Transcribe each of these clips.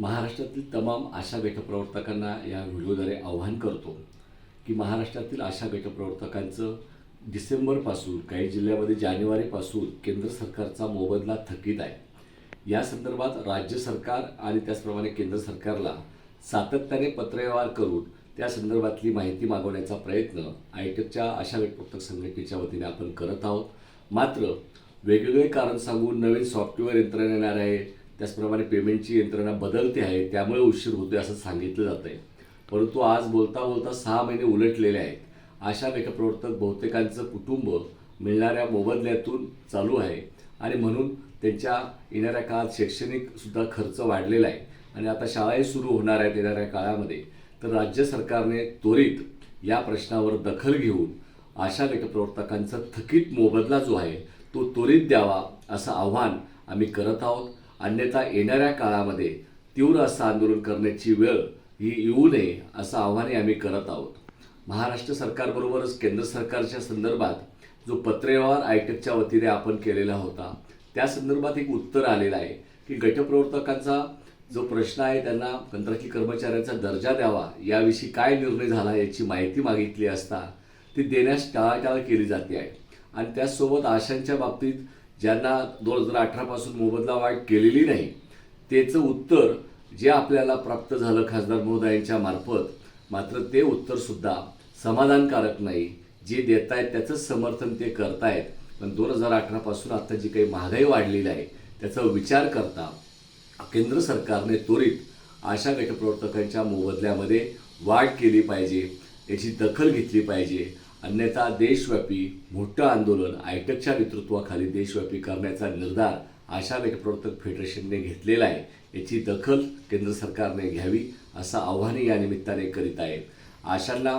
महाराष्ट्रातील तमाम आशा गटप्रवर्तकांना या व्हिडिओद्वारे आव्हान करतो की महाराष्ट्रातील आशा गटप्रवर्तकांचं डिसेंबरपासून काही जिल्ह्यामध्ये जानेवारीपासून केंद्र सरकारचा मोबदला थकीत आहे. या संदर्भात राज्य सरकार आणि त्याचप्रमाणे केंद्र सरकारला सातत्याने पत्रव्यवहार करून त्या संदर्भातली माहिती मागवण्याचा प्रयत्न आयटेकच्या आशा गटप्रवर्तक संघटनेच्या वतीने आपण करत आहोत. मात्र वेगवेगळे कारण सांगून नवीन सॉफ्टवेअर यंत्रणा येणार आहे. त्याचप्रमाणे पेमेंटची यंत्रणा बदलते आहे त्यामुळे उशीर होतोय असं सांगितलं जात आहे परंतु आज बोलता बोलता सहा महिने उलटलेले आहेत. आशा लेखप्रवर्तक बहुतेकांचं कुटुंब मिळणाऱ्या मोबदल्यातून चालू आहे आणि म्हणून त्यांच्या येणाऱ्या काळात शैक्षणिकसुद्धा खर्च वाढलेला आहे. आणि आता शाळाही सुरू होणार आहेत येणाऱ्या काळामध्ये. तर राज्य सरकारने त्वरित या प्रश्नावर दखल घेऊन आशा लेखप्रवर्तकांचा थकीत मोबदला जो आहे तो त्वरित द्यावा असं आव्हान आम्ही करत आहोत. अन्यथा येणाऱ्या काळामध्ये तीव्र असं आंदोलन करण्याची वेळ ही येऊ नये असं आव्हानही आम्ही करत आहोत. महाराष्ट्र सरकारबरोबरच केंद्र सरकारच्या संदर्भात जो पत्रव्यवहार आयटेकच्या वतीने आपण केलेला होता त्या संदर्भात एक उत्तर आलेलं आहे की गटप्रवर्तकांचा जो प्रश्न आहे त्यांना कंत्राटी कर्मचाऱ्यांचा दर्जा द्यावा याविषयी काय निर्णय झाला याची माहिती मागितली असता ती देण्यास टाळाटाळ केली जाते आहे. आणि त्याचसोबत आशांच्या बाबतीत ज्यांना दोन हजार अठरापासून मोबदला वाढ केलेली नाही त्याचं उत्तर जे आपल्याला प्राप्त झालं खासदार महोदयांच्या मार्फत मात्र ते उत्तरसुद्धा समाधानकारक नाही. जे देत आहेत त्याचंच समर्थन ते करतायत. पण दोन हजार अठरापासून आत्ता जी काही महागाई वाढलेली आहे त्याचा विचार करता केंद्र सरकारने त्वरित आशा गटप्रवर्तकांच्या मोबदल्यामध्ये वाढ केली पाहिजे याची दखल घेतली पाहिजे. अन्यथा देशव्यापी मोठं आंदोलन आयटकच्या नेतृत्वाखाली देशव्यापी करण्याचा निर्धार आशा गटप्रवर्तक फेडरेशनने घेतलेला आहे. याची दखल केंद्र सरकारने घ्यावी असं आव्हानही या निमित्ताने करीत आहे आशांना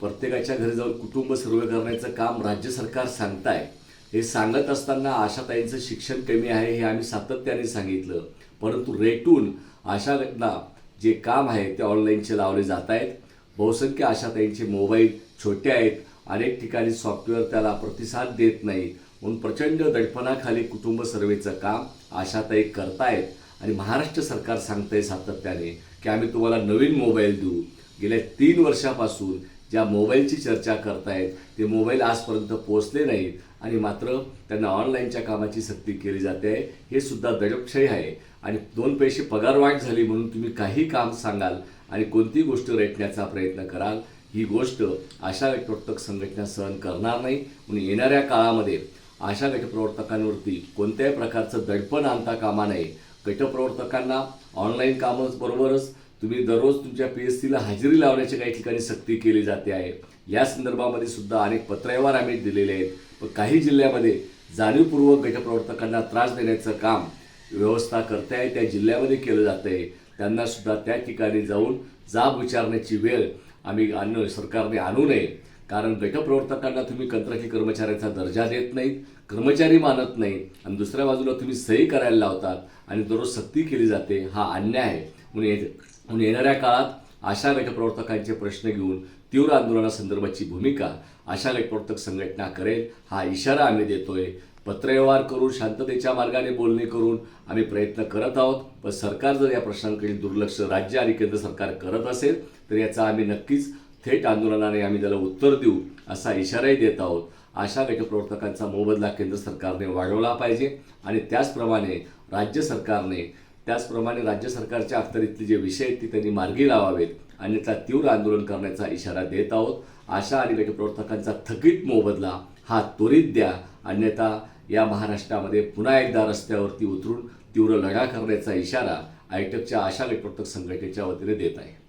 प्रत्येकाच्या घरी जाऊन कुटुंब सर्वे करण्याचं काम राज्य सरकार सांगताय. हे सांगत असताना आशाताईंचं शिक्षण कमी आहे हे आम्ही सातत्याने सांगितलं. परंतु रेटून आशाला जे काम आहे ते ऑनलाईनचे लावले जात आहेत. बहुसंख्य आशाताईंचे मोबाईल छोटे आहेत. अनेक ठिकाणी सॉफ्टवेअर त्याला प्रतिसाद देत नाही. म्हणून प्रचंड दडपणाखाली कुटुंब सर्वेचं काम आशाताई करतायत. आणि महाराष्ट्र सरकार सांगतंय सातत्याने की आम्ही तुम्हाला नवीन मोबाईल देऊ. गेल्या तीन वर्षापासून ज्या मोबाईलची चर्चा करतायत ते मोबाईल आजपर्यंत पोहोचले नाहीत. आणि मात्र त्यांना ऑनलाईनच्या कामाची सक्ती केली जाते. आहे हे सुद्धा दडपशाही आहे. आणि दोन पैसे पगारवाढ झाली म्हणून तुम्ही काही काम सांगाल आणि कोणती गोष्ट रेटण्याचा प्रयत्न कराल ही गोष्ट आशा गटप्रवर्तक संघटना सहन करणार नाही. म्हणून येणाऱ्या काळामध्ये आशा गटप्रवर्तकांवरती कोणत्याही प्रकारचं दडपण आणता कामा नये. गटप्रवर्तकांना ऑनलाईन कामं बरोबरच तुम्ही दररोज तुमच्या पी एस सीला हजेरी लावण्याची काही ठिकाणी सक्ती केली जाते आहे. या संदर्भामध्ये सुद्धा अनेक पत्रव्यवहार आम्ही दिलेले आहेत. पण काही जिल्ह्यामध्ये जाणीवपूर्वक गटप्रवर्तकांना त्रास देण्याचं काम व्यवस्था करते आहे त्या जिल्ह्यामध्ये केलं जातं आहे त्यांना सुद्धा त्या ठिकाणी जाऊन जाब विचारण्याची वेळ आम्ही आणणं सरकारने आणू नये. कारण गटप्रवर्तकांना तुम्ही कंत्राटी कर्मचाऱ्यांचा दर्जा देत नाहीत कर्मचारी मानत नाही. आणि दुसऱ्या बाजूला तुम्ही सही करायला लावतात आणि दररोज सक्ती केली जाते हा अन्याय आहे. म्हणून ये- म्हणून येणाऱ्या काळात आशा गटप्रवर्तकांचे प्रश्न घेऊन तीव्र आंदोलनासंदर्भाची भूमिका आशा गटप्रवर्तक संघटना करेल हा इशारा आम्ही देतोय. पत्रव्यवहार करून शांततेच्या मार्गाने बोलणे करून आम्ही प्रयत्न करत आहोत. पण सरकार जर या प्रश्नांकडे दुर्लक्ष राज्य आणि केंद्र सरकार करत असेल तर याचा आम्ही नक्कीच थेट आंदोलनाने आम्ही त्याला उत्तर देऊ असा इशाराही देत आहोत. आशा गटप्रवर्तकांचा मोबदला केंद्र सरकारने वाढवला पाहिजे आणि त्याचप्रमाणे राज्य सरकारने त्याचप्रमाणे राज्य सरकारच्या अखत्यारीतले जे विषय आहेत ते त्यांनी मार्गी लावावेत अन्यथा तीव्र आंदोलन करण्याचा इशारा देत आहोत. आशा आणि गटप्रवर्तकांचा थकीत मोबदला हा त्वरित द्या. अन्यथा या महाराष्ट्रामध्ये पुन्हा एकदा रस्त्यावरती उतरून तीव्र लढा करण्याचा इशारा आयटकच्या आशा गटप्रवर्तक संघटनेच्या वतीने देत आहे.